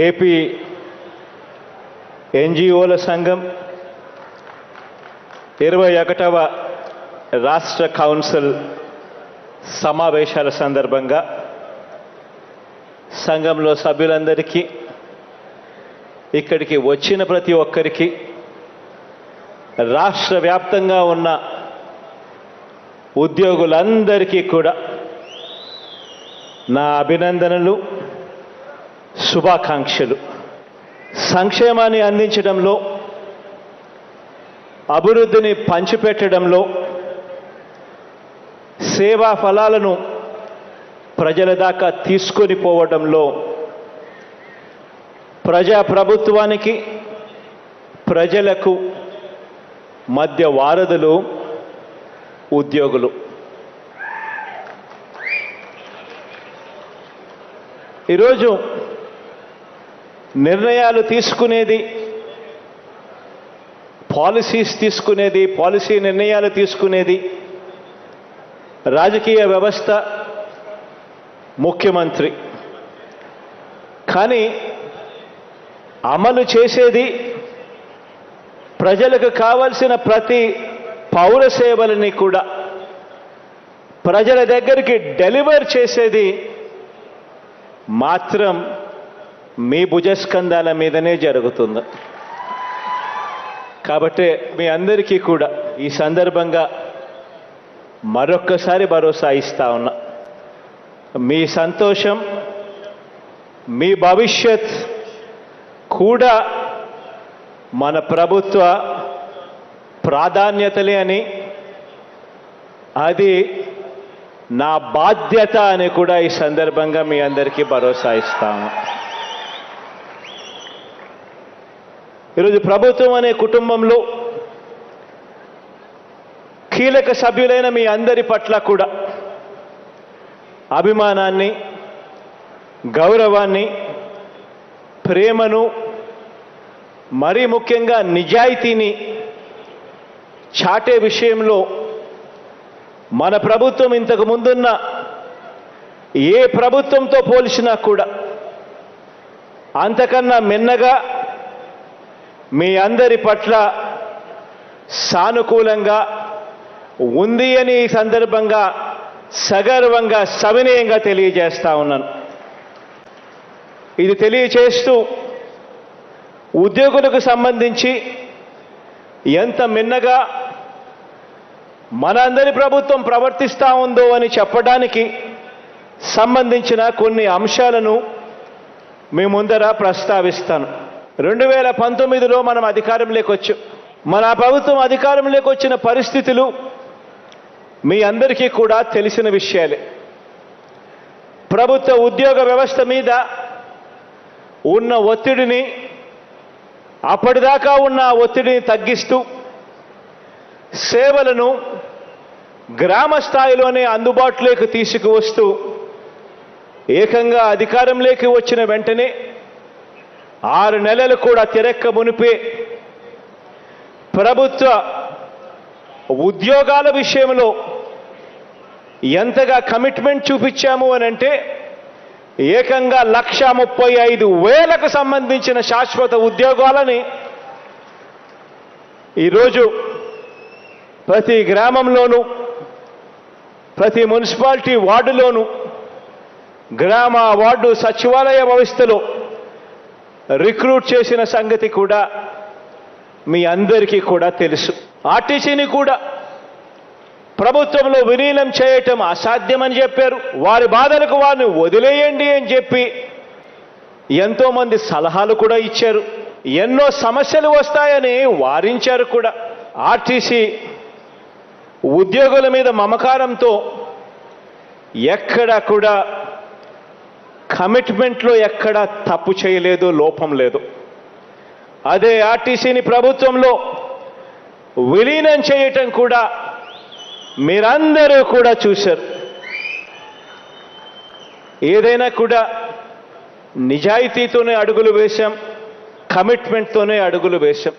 AP ఎన్జిఓల సంఘం ఇరవై ఒకటవ రాష్ట్ర కౌన్సిల్ సమావేశాల సందర్భంగా సంఘంలో సభ్యులందరికీ ఇక్కడికి వచ్చిన ప్రతి ఒక్కరికి రాష్ట్ర వ్యాప్తంగా ఉన్న ఉద్యోగులందరికీ కూడా నా అభినందనలు శుభాకాంక్షలు. సంక్షేమాన్ని అందించడంలో అభివృద్ధిని పంచిపెట్టడంలో సేవా ఫలాలను ప్రజల దాకా తీసుకొని పోవడంలో ప్రజా ప్రభుత్వానికి ప్రజలకు మధ్య వారధులు ఉద్యోగులు. ఈరోజు నిర్ణయాలు తీసుకునేది పాలసీస్ తీసుకునేది పాలసీ నిర్ణయాలు తీసుకునేది రాజకీయ వ్యవస్థ ముఖ్యమంత్రి. కానీ అమలు చేసేది ప్రజలకు కావలసిన ప్రతి పౌర సేవలని కూడా ప్రజల దగ్గరికి డెలివర్ చేసేది మాత్రం మీ భుజస్కంధాల మీదనే జరుగుతుంది. కాబట్టి మీ అందరికీ కూడా ఈ సందర్భంగా మరొక్కసారి భరోసా ఇస్తా ఉన్నా. మీ సంతోషం మీ భవిష్యత్ కూడా మన ప్రభుత్వ ప్రాధాన్యతలే అని అది నా బాధ్యత అని కూడా ఈ సందర్భంగా మీ అందరికీ భరోసా ఇస్తాము ఈరోజు ప్రభుత్వం అనే కుటుంబంలో కీలక సభ్యులైన మీ అందరి పట్ల కూడా అభిమానాన్ని గౌరవాన్ని ప్రేమను మరీ ముఖ్యంగా నిజాయితీని చాటే విషయంలో మన ప్రభుత్వం ఇంతకు ముందున్న ఏ ప్రభుత్వంతో పోల్చినా కూడా అంతకన్నా మిన్నగా మీ అందరి పట్ల సానుకూలంగా ఉంది అని ఈ సందర్భంగా సగర్వంగా సవినయంగా తెలియజేస్తా ఉన్నాను. ఇది తెలియచేస్తూ ఉద్యోగులకు సంబంధించి ఎంత మిన్నగా మనందరి ప్రభుత్వం ప్రవర్తిస్తూ ఉందో అని చెప్పడానికి సంబంధించిన కొన్ని అంశాలను మీ ముందర ప్రస్తావిస్తాను. రెండు వేల పంతొమ్మిదిలో మనం అధికారంలోకి వచ్చాం మన ప్రభుత్వం అధికారంలోకి వచ్చిన పరిస్థితులు మీ అందరికీ కూడా తెలిసిన విషయాలే. ప్రభుత్వ ఉద్యోగ వ్యవస్థ మీద ఉన్న ఒత్తిడిని అప్పటిదాకా ఉన్న ఒత్తిడిని తగ్గిస్తూ సేవలను గ్రామ స్థాయిలోనే అందుబాటులోకి తీసుకువస్తూ ఏకంగా అధికారంలోకి వచ్చిన వెంటనే ఆరు నెలలు కూడా తిరక్క మునిపే ప్రభుత్వ ఉద్యోగాల విషయంలో ఎంతగా కమిట్మెంట్ చూపించాము అని అంటే ఏకంగా లక్ష ముప్పై ఐదు వేలకు సంబంధించిన శాశ్వత ఉద్యోగాలని ఈరోజు ప్రతి గ్రామంలోనూ ప్రతి మున్సిపాలిటీ వార్డులోనూ గ్రామ వార్డు సచివాలయ వ్యవస్థలో రిక్రూట్ చేసిన సంగతి కూడా మీ అందరికీ కూడా తెలుసు. ఆర్టీసీని కూడా ప్రభుత్వంలో విలీనం చేయటం అసాధ్యమని చెప్పారు. వారి బాధలకు వారిని వదిలేయండి అని చెప్పి ఎంతోమంది సలహాలు కూడా ఇచ్చారు. ఎన్నో సమస్యలు వస్తాయని వారించారు కూడా. ఆర్టీసీ ఉద్యోగుల మీద మమకారంతో ఎక్కడ కూడా కమిట్మెంట్లో ఎక్కడ తప్పు చేయలేదు లోపం లేదు. అదే ఆర్టీసీని ప్రభుత్వంలో విలీనం చేయటం కూడా మీరందరూ కూడా చూశారు. ఏదైనా కూడా నిజాయితీతోనే అడుగులు వేశాం కమిట్మెంట్తోనే అడుగులు వేశాం.